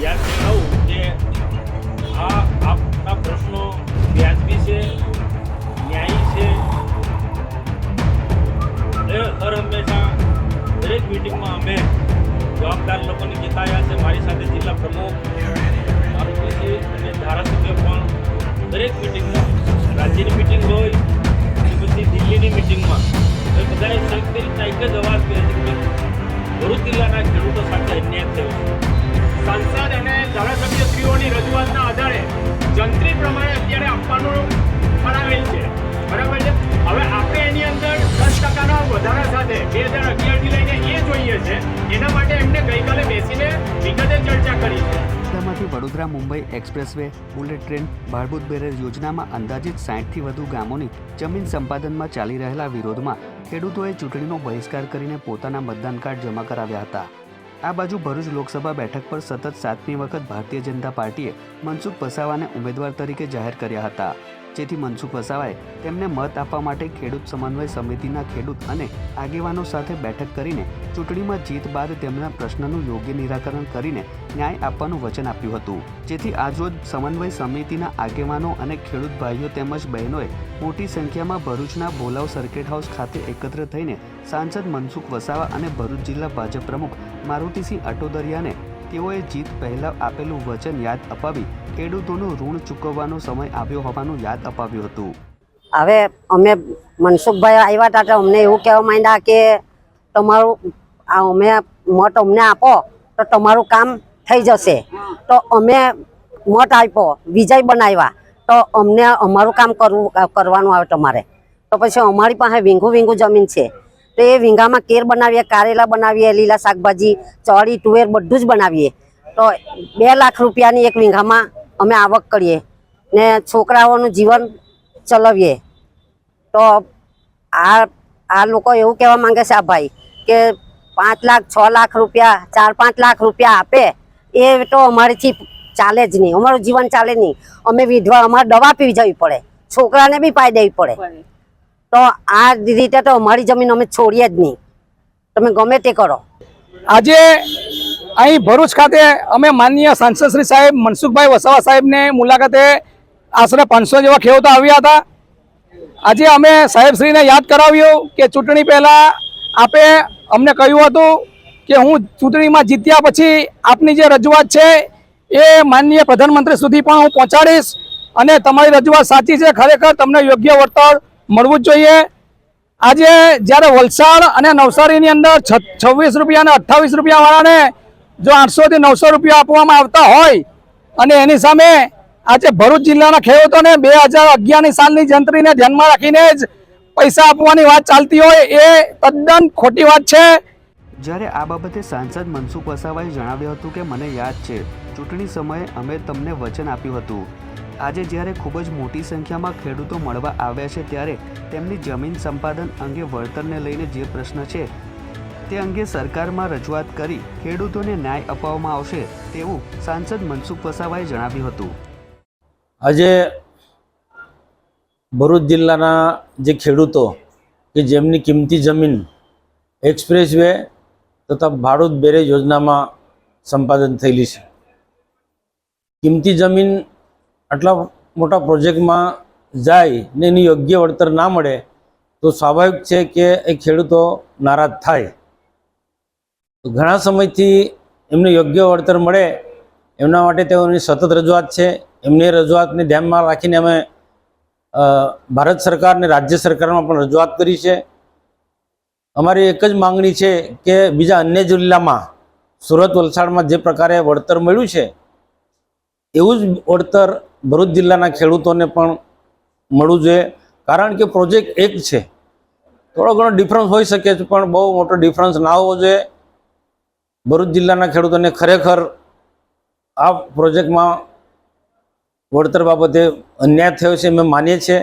યાદ થવું કે આ આપના પ્રશ્નો વ્યાજબી છે, ન્યાયી છે. દર હંમેશા, દરેક મિટિંગમાં અમે જવાબદાર લોકોને જીતાયા છે. મારી સાથે જિલ્લા પ્રમુખ મારુતિજી અને ધારાસભ્ય પણ દરેક મિટિંગમાં રાજ્યની મિટિંગ હોય કે પછી દિલ્હીની મિટિંગમાં બધાએ સંયુક્ત રીતના જ અવાજ કરે છે કે ભરૂચ જિલ્લાના ખેડૂતો સાથે અન્યાય થયો છે. સાંસદ અને ધારાસભ્યશ્રીઓની રજૂઆતના આધારે જંત્રી પ્રમાણે અત્યારે આપવાનું ફરાવેલ છે. બરાબર છે? હવે આપણે એની અંદર દસ ટકાના વધારા સાથે બે હજાર અગિયારથી લઈને એ જોઈએ છે. એના માટે એમને ગઈકાલે બેસીને વિગતે ચર્ચા કરી છે. વડોદરામાંથી Vadodara Mumbai expressway, bullet train Bhadbhut barrage યોજનામાં અંદાજિત સાઠથી વધુ ગામોની જમીન સંપાદનમાં ચાલી રહેલા વિરોધમાં ખેડૂતોએ ચૂંટણીનો બહિષ્કાર કરીને પોતાના મતદાન કાર્ડ જમા કરાવ્યા હતા. આ બાજુ ભરૂચ લોકસભા બેઠક પર સતત સાતમી વખત ભારતીય જનતા પાર્ટીએ મનસુખ વસાવાને ઉમેદવાર તરીકે જાહેર કર્યા હતા. જેથી મનસુખ વસાવાએ તેમને મત આપવા માટે ખેડૂત સમન્વય સમિતિના ખેડૂત અને આગેવાનો સાથે બેઠક કરીને ચૂંટણીમાં જીત બાદ તેમના પ્રશ્નનું યોગ્ય નિરાકરણ કરીને ન્યાય આપવાનું વચન આપ્યું હતું. જેથી આજરોજ સમન્વય સમિતિના આગેવાનો અને ખેડૂત ભાઈઓ તેમજ બહેનોએ મોટી સંખ્યામાં ભરૂચના બોલાવ સર્કિટ હાઉસ ખાતે એકત્ર થઈને સાંસદ મનસુખ વસાવા અને ભરૂચ જિલ્લા ભાજપ પ્રમુખ મારુતિસિંહ અટોદરિયાને તેઓએ જીત પહેલાં આપેલું વચન યાદ અપાવી ખેડૂતોનું ઋણ ચૂકવવાનો સમય આવ્યો હોવાનું યાદ અપાવ્યું હતું. હવે અમે મનસુખભાઈ આવ્યા હતા તો અમને એવું કહેવા માંડ્યા કે તમારું, આ અમે મત અમને આપો તો તમારું કામ થઈ જશે. તો અમે મત આપ્યો, વિજય બનાવ્યા. તો અમને અમારું કામ કરવું, કરવાનું આવે તમારે. તો પછી અમારી પાસે વીંગું વીંગું જમીન છે. તો એ વીંગામાં કેર બનાવીએ, કારેલા બનાવીએ, લીલા શાકભાજી ચોળી તુવેર બધું જ બનાવીએ. તો બે લાખ રૂપિયાની એક વીંઘામાં અમે આવક કરીએ ને છોકરાઓનું જીવન ચલાવીએ. તો આ આ લોકો એવું કહેવા માંગે છે, આ ભાઈ, કે પાંચ લાખ, છ લાખ રૂપિયા, ચાર, પાંચ લાખ રૂપિયા આપે, એ તો અમારીથી ચાલે જ નહીં. અમારું જીવન ચાલે નહીં. અમે વિધવા, અમારે દવા પીવી જવી પડે. છોકરાને બી પાઈ દેવી પડે. તો આ રીતે તો અમારી જમીન અમે છોડીએ જ નહીં. તમે ગમે તે કરો. આજે અહીં ભરૂચ ખાતે અમે માનનીય સાંસદ શ્રી સાહેબ મનસુખભાઈ વસાવા સાહેબને મુલાકાતે આશરે પાંચસો જેવા ખેડૂતો આવ્યા હતા. આજે અમે સાહેબશ્રીને યાદ કરાવ્યું કે ચૂંટણી પહેલાં આપે અમને કહ્યું હતું કે હું ચૂંટણીમાં જીત્યા પછી આપની જે રજૂઆત છે એ માનનીય પ્રધાનમંત્રી સુધી પણ હું પહોંચાડીશ અને તમારી રજૂઆત સાચી છે, ખરેખર તમને યોગ્ય વળતર મળવું જ જોઈએ. આજે જ્યારે વલસાડ અને નવસારીની અંદર છવ્વીસ રૂપિયા અને અઠ્ઠાવીસ રૂપિયાવાળાને જો આઠસોથી નવસો રૂપિયા આપવામાં આવતા હોય અને એની સામે આજે ભરૂચ જિલ્લાના ખેડૂતોને બે હજાર અગિયારની સાલની જંત્રીને ધ્યાનમાં રાખીને જ પૈસા આપવાની વાત ચાલતી હોય એ તદ્દન ખોટી વાત છે. જ્યારે આ બાબતે સાંસદ મનસુખ વસાવાએ જણાવ્યું હતું કે, મને યાદ છે, ચૂંટણી સમયે અમે તમને વચન આપ્યું હતું. આજે જ્યારે ખૂબ જ મોટી સંખ્યામાં ખેડૂતો મળવા આવ્યા છે ત્યારે તેમની જમીન સંપાદન અંગે વળતરને લઈને જે પ્રશ્ન છે, તે અંગે સરકારમાં રજૂઆત કરી ખેડૂતોને ન્યાય અપાવવામાં આવશે તેવું સાંસદ મનસુખ વસાવાએ જણાવ્યું હતું. આજે ભરૂચ જિલ્લાના જે ખેડૂતો કે જેમની કિંમતી જમીન એક્સપ્રેસ વે તથા ભાડૂત બેરેજ યોજનામાં સંપાદન થયેલી છે, કિંમતી જમીન આટલા મોટા પ્રોજેક્ટમાં જાય ને એની યોગ્ય વળતર ના મળે, તો સ્વાભાવિક છે કે એ ખેડૂતો નારાજ થાય. ઘણા સમયથી એમને યોગ્ય વળતર મળે, એમના માટે તેઓની સતત રજૂઆત છે. એમની રજૂઆતને ધ્યાનમાં રાખીને અમે ભારત સરકાર અને રાજ્ય સરકારમાં પણ રજૂઆત કરી છે. અમારી એક જ માંગણી છે કે બીજા અન્ય જિલ્લામાં સુરત વલસાડમાં જે પ્રકારે વળતર મળ્યું છે, એવું જ વળતર ભરૂચ જિલ્લાના ખેડૂતોને પણ મળવું જોઈએ. કારણ કે પ્રોજેક્ટ એક છે. થોડો ઘણો ડિફરન્સ હોઈ શકે છે, પણ બહુ મોટો ડિફરન્સ ના હોવો જોઈએ. ભરૂચ જિલ્લાના ખેડૂતોને ખરેખર આ પ્રોજેક્ટમાં વળતર બાબતે અન્યાય થયો છે, અમે માનીએ છીએ.